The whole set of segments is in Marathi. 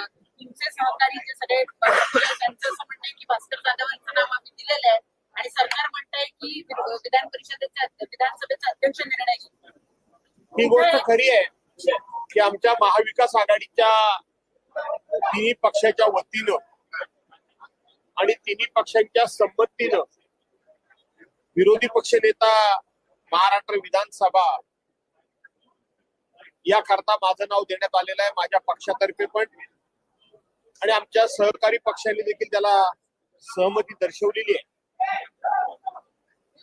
तुमचे सहकारी जे सगळे त्यांचं असं म्हणणं की भास्कर जाधवांचं नाव आम्ही दिलेलं आहे. आणि सरकार म्हणतंय की विधान परिषदेचे विधानसभेचे अध्यक्ष निर्णय ही गोष्ट खरी आहे की आमच्या महाविकास आघाडीच्या तिन्ही पक्षाच्या वतीनं आणि तिन्ही पक्षांच्या संमतीनं विरोधी पक्ष नेता महाराष्ट्र विधानसभा या करता माझं नाव देण्यात आलेलं आहे. माझ्या पक्षातर्फे पण आणि आमच्या सहकारी पक्षाने देखील त्याला सहमती दर्शवलेली आहे.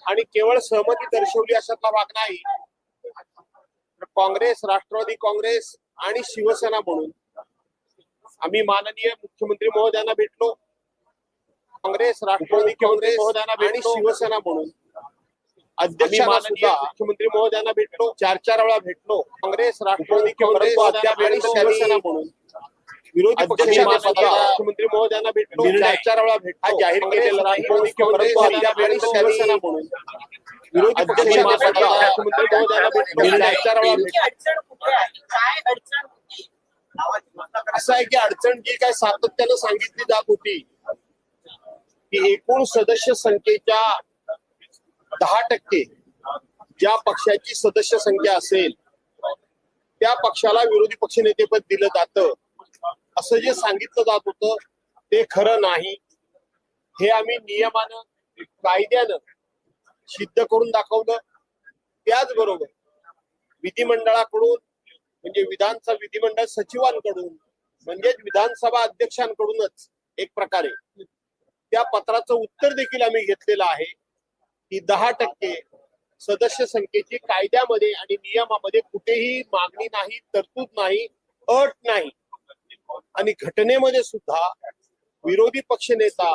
आणि केवळ सहमती दर्शवली अशातला भाग नाही तर काँग्रेस राष्ट्रवादी काँग्रेस आणि शिवसेना म्हणून आम्ही माननीय मुख्यमंत्री महोदयांना भेटलो. काँग्रेस राष्ट्रवादी काँग्रेस आणि शिवसेना म्हणून अध्यक्षांना सुद्धा मुख्यमंत्री महोदयांना भेटलो. चार चार वेळा भेटलो. काँग्रेस राष्ट्रवादी काँग्रेस आणि शिवसेना म्हणून विरोधी पक्षांना सुद्धा मुख्यमंत्री महोदयांना भेटलो. चार चार वेळा भेटलो. हा जाहीर केलेला शिवसेना म्हणून. विरोधी मुख्यमंत्री महोदयांना भेटलो. चार चार वेळा असं आहे की अडचण जी काय सातत्यानं सांगितली जात होती की एकूण सदस्य संख्येच्या दहा टक्के ज्या पक्षाची सदस्य संख्या असेल त्या पक्षाला विरोधी पक्षनेतेपद दिलं जातं. असं जे सांगितलं जात होतं ते खरं नाही. हे आम्ही नियमानं कायद्यानं सिद्ध करून दाखवलं. त्याचबरोबर विधिमंडळाकडून म्हणजे विधानसभा विधिमंडळ सचिवांकडून म्हणजेच विधानसभा अध्यक्षांकडूनच एक प्रकारे त्या पत्राचं उत्तर देखील आम्ही घेतलेलं आहे की दहा टक्के सदस्य संख्येची कायद्यामध्ये आणि नियमामध्ये कुठेही मागणी नाही तरतूद नाही अट नाही. आणि घटनेमध्ये सुद्धा विरोधी पक्षनेता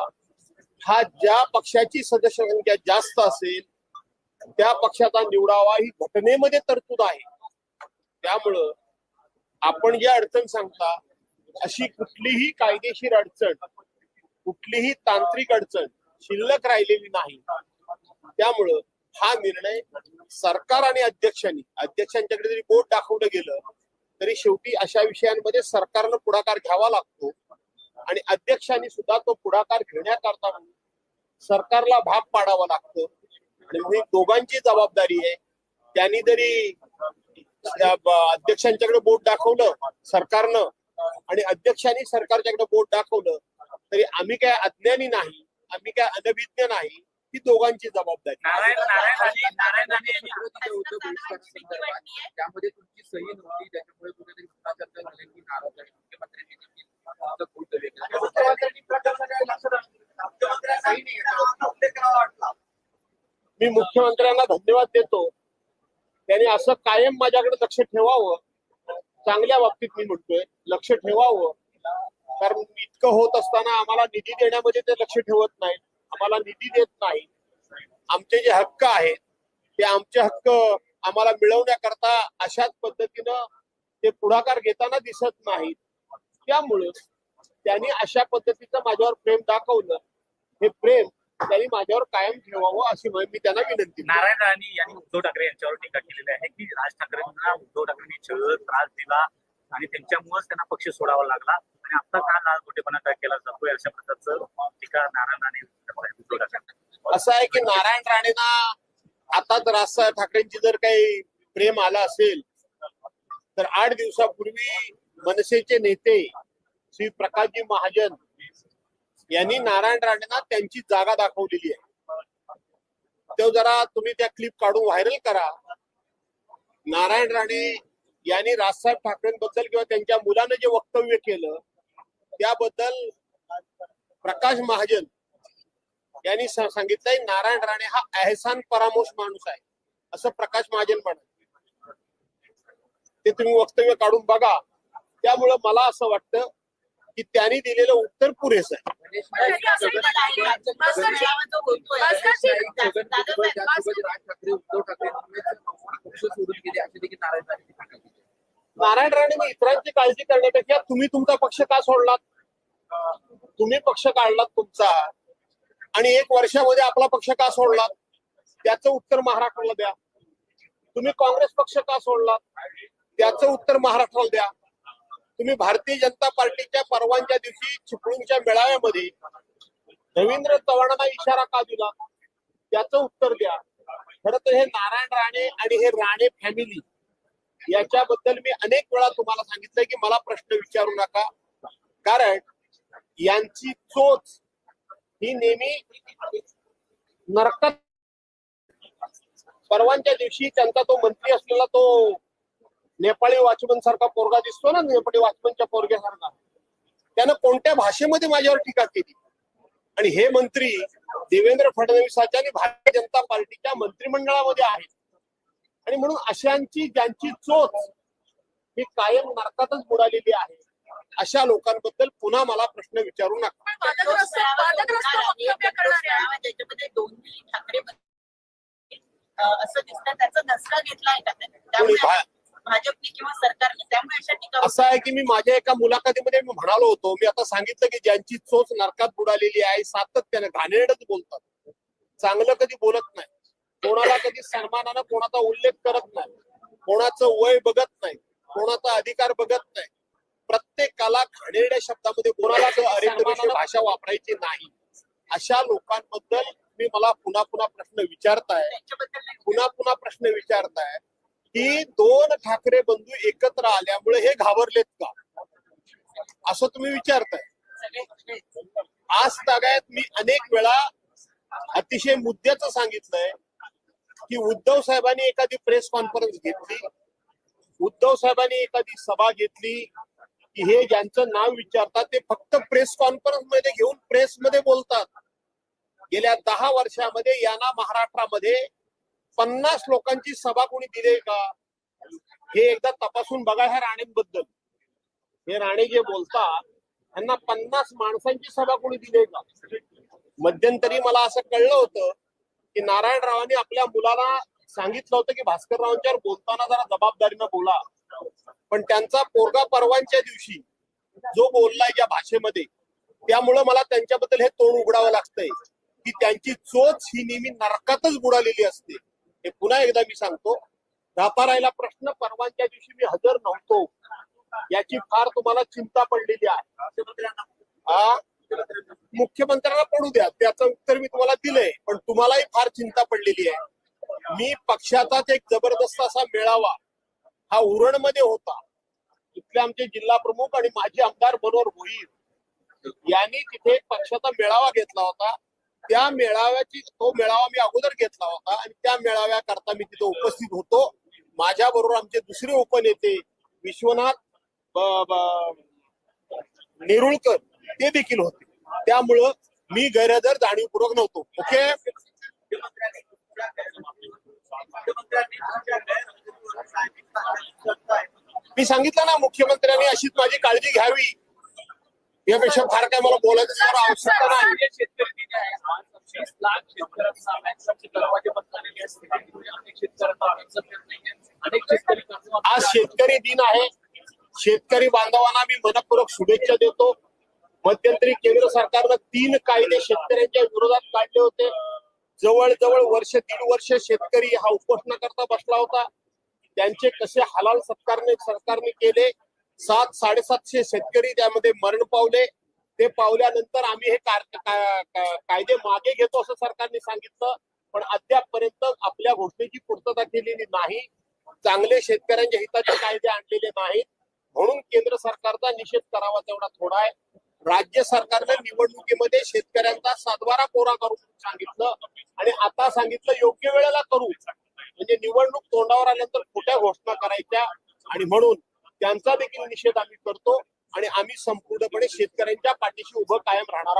हा ज्या पक्षाची सदस्य संख्या जास्त असेल त्या पक्षाचा निवडावा ही घटनेमध्ये तरतूद आहे. त्यामुळं आपण जी अडचण सांगता अशी कुठलीही कायदेशीर अडचण कुठलीही तांत्रिक अडचण शिल्लक राहिलेली नाही. त्यामुळं हा निर्णय सरकार आणि अध्यक्षांनी अध्यक्षांच्याकडे जरी बोट दाखवलं गेलं तरी शेवटी अशा विषयांमध्ये सरकारनं पुढाकार घ्यावा लागतो. आणि अध्यक्षांनी सुद्धा तो पुढाकार घेण्याकरता सरकारला भाग पाडावा लागतो. आणि ही दोघांची जबाबदारी आहे. त्यांनी जरी अध्यक्षांच्याकडे बोट दाखवलं सरकारनं आणि अध्यक्षांनी सरकारच्याकडे बोट दाखवलं तरी आम्ही काय अज्ञानी नाही आम्ही काय अनभिज्ञ नाही. ही दोघांची जबाबदारी. नारायण नारायण राणे नारायण राणे यांनी. त्यामध्ये तुमची सही नव्हती त्याच्यामुळे कुठेतरी भ्रष्टाचार झाले की नाराज आहे. मुख्यमंत्र्यांनी देखील मी मुख्यमंत्र्यांना धन्यवाद देतो. त्यांनी असं कायम माझ्याकडे लक्ष ठेवावं. चांगल्या बाबतीत मी म्हणतोय लक्ष ठेवावं. कारण इतकं होत असताना आम्हाला निधी देण्यामध्ये ते लक्ष ठेवत नाहीत. आम्हाला निधी देत नाही. आमचे जे हक्क आहेत ते आमचे हक्क आम्हाला मिळवण्याकरता अशाच पद्धतीनं ते पुढाकार घेताना दिसत नाहीत. त्यामुळं त्यांनी अशा पद्धतीचं माझ्यावर प्रेम दाखवलं. हे प्रेम त्यांनी माझ्यावर कायम ठेवावं अशी मी त्यांना विनंती नारायण राणे यांनी उद्धव ठाकरे यांच्यावर टीका केलेली आहे की राज ठाकरेंना उद्धव ठाकरेंनी छळ त्रास दिला. आणि त्यांच्यामुळेच त्यांना पक्ष सोडावा लागला. आणि आता का लाल मोठेपणा काय केला जातोय अशा प्रकारचं टीका नारायण राणे असं आहे की नारायण राणेंना आता तर राज ठाकरेंची जर काही प्रेम आला असेल तर आठ दिवसापूर्वी मनसेचे नेते श्री प्रकाशजी महाजन यांनी नारायण राणेंना त्यांची जागा दाखवलेली आहे. तो जरा तुम्ही त्या क्लिप काढून व्हायरल करा. नारायण राणे यांनी राजसाहेब ठाकरेंबद्दल किंवा त्यांच्या मुलानं जे वक्तव्य केलं त्याबद्दल प्रकाश महाजन यांनी सांगितलंय नारायण राणे हा एहसान परामोश माणूस आहे असं प्रकाश महाजन म्हणत ते तुम्ही वक्तव्य काढून बघा. त्यामुळं मला असं वाटतं की त्यांनी दिलेलं उत्तर पुरेसं आहे. नारायण राणे इतरांची काळजी करण्यापेक्षा तुम्ही तुमचा पक्ष का सोडलात? तुम्ही पक्ष काढलात तुमचा. आणि एक वर्षामध्ये आपला पक्ष का सोडलात? त्याचं उत्तर महाराष्ट्राला द्या. तुम्ही काँग्रेस पक्ष का सोडलात? त्याचं उत्तर महाराष्ट्राला द्या. तुम्ही भारतीय जनता पार्टीच्या परवानच्या दिवशी चिपळूणच्या मेळाव्यामध्ये रवींद्र चव्हाणांना इशारा का दिला? त्याचं उत्तर द्या. खरं तर हे नारायण राणे आणि हे राणे फॅमिली याच्याबद्दल मी अनेक वेळा तुम्हाला सांगितलंय की मला प्रश्न विचारू नका. कारण यांची चोच ही नेहमी नरकात परवानच्या दिवशी त्यांचा तो मंत्री असलेला तो नेपाळी वॉचमन सारखा पोरगा दिसतो ना नेपाळी वॉचमनच्या पोरग्यासारखा. त्यानं कोणत्या भाषेमध्ये माझ्यावर टीका केली? आणि हे मंत्री देवेंद्र फडणवीसाच्या आणि भारतीय जनता पार्टीच्या मंत्रिमंडळामध्ये आहेत. आणि म्हणून अशांची ज्यांची चोच ही कायम नरकातच बुडालेली आहे अशा लोकांबद्दल पुन्हा मला प्रश्न विचारू नका. वादग्रस्त वादग्रस्त वक्तव्य करणारे आहे. ज्याच्यामध्ये दोन्ही ठाकरे अं, असं दिसतं त्याचा दसरा घेतलाय भाजपने किंवा सरकारने त्यामुळे अशा टीका असं आहे की मी माझ्या एका मुलाखतीमध्ये मी म्हणालो होतो मी आता सांगितलं की ज्यांची चोच नरकात बुडालेली आहे सातत्याने घाणेरडच बोलतात. चांगलं कधी बोलत नाही. कोणाला कधी सन्मानानं कोणाचा उल्लेख करत नाही. कोणाचं वय बघत नाही. कोणाचा अधिकार बघत नाही. प्रत्येकाला घाणेरड्या शब्दामध्ये कोणाला भाषा वापरायची नाही अशा लोकांबद्दल मी मला पुन्हा पुन्हा प्रश्न विचारताय. पुन्हा पुन्हा प्रश्न विचारताय. की दोन ठाकरे बंधू एकत्र आल्यामुळे हे घाबरलेत का? असं तुम्ही विचारताय. आज तागायत मी अनेक वेळा अतिशय मुद्द्याचं सांगितलंय की उद्धव साहेबांनी एखादी प्रेस कॉन्फरन्स घेतली उद्धव साहेबांनी एखादी सभा घेतली की हे ज्यांचं नाव विचारतात ते फक्त प्रेस कॉन्फरन्समध्ये घेऊन प्रेस मध्ये बोलतात. गेल्या दहा वर्षामध्ये यांना महाराष्ट्रामध्ये पन्नास लोकांची सभा कोणी दिली का? हे एकदा तपासून बघा ह्या राणेंबद्दल. हे राणे जे बोलतात त्यांना पन्नास माणसांची सभा कोणी दिली का? मध्यंतरी मला असं कळलं होतं की नारायणरावांनी आपल्या मुलाला सांगितलं होतं की भास्कररावांच्यावर बोलताना जरा जबाबदारीनं बोला. पण त्यांचा पोरगा परवांच्या दिवशी जो बोललाय या भाषेमध्ये त्यामुळं मला त्यांच्याबद्दल हे तोंड उघडावं लागतंय. की त्यांची चोच ही नेहमी नरकातच बुडालेली असते. हे पुन्हा एकदा मी सांगतो व्यापारायला प्रश्न परवानच्या दिवशी मी हजर नव्हतो. याची फार तुम्हाला चिंता पडलेली आहे. मुख्यमंत्र्यांना पडू द्या त्याचं उत्तर मी तुम्हाला दिलंय पण तुम्हालाही फार चिंता पडलेली आहे. मी पक्षाचाच एक जबरदस्त असा मेळावा हा उरणमध्ये होता. इथले आमचे जिल्हा प्रमुख आणि माजी आमदार बरोबर भोईर यांनी तिथे पक्षाचा मेळावा घेतला होता. त्या मेळाव्याची तो मेळावा मी अगोदर घेतला होता आणि त्या मेळाव्याकरता मी तिथे उपस्थित होतो. माझ्या बरोबर आमचे दुसरे उपनेते विश्वनाथ नेरुळकर ते देखील होते. त्यामुळं मी गैरहजर जाणीवपूर्वक नव्हतो. ओके? मी सांगितलं ना मुख्यमंत्र्यांनी अशीच माझी काळजी घ्यावी. यापेक्षा फार काय मला बोलायचं आवश्यकता नाही शेतकरी दिन आहे आज पंचवीस लाख शेतकऱ्यांचा बँकांचे दरवाजे बंद झालेले असतील अनेक शेतकऱ्यांना कर्ज मिळत नाहीये. अनेक शेतकरी आज शेतकरी दिन आहे. शेतकरी बांधवांना मी मनपूर्वक शुभेच्छा देतो. मध्यंतरी केंद्र सरकारनं तीन कायदे शेतकऱ्यांच्या विरोधात काढले होते. जवळजवळ वर्ष दीड वर्ष शेतकरी हा उपोषणाकरता बसला होता. त्यांचे कसे हलाल सत्कारने सरकारने केले? सात साडेसातशे शेतकरी त्यामध्ये मरण पावले. ते पावल्यानंतर आम्ही हे कायदे मागे घेतो असं सरकारने सांगितलं. पण अद्यापपर्यंत आपल्या घोषणेची पूर्तता केलेली नाही. चांगले शेतकऱ्यांच्या हिताचे कायदे आणलेले नाहीत. म्हणून केंद्र सरकारचा निषेध करावा तेवढा थोडा आहे. राज्य सरकारने निवडणुकीमध्ये शेतकऱ्यांचा सातबारा कोरा करून सांगितलं. आणि आता सांगितलं योग्य वेळेला करू. म्हणजे निवडणूक तोंडावर आल्यानंतर खोट्या घोषणा करायच्या. आणि म्हणून त्यांचा देखील निषेध आम्ही करतो. आणि आम्ही संपूर्णपणे शेतकऱ्यांच्या पाठीशी उभं कायम राहणार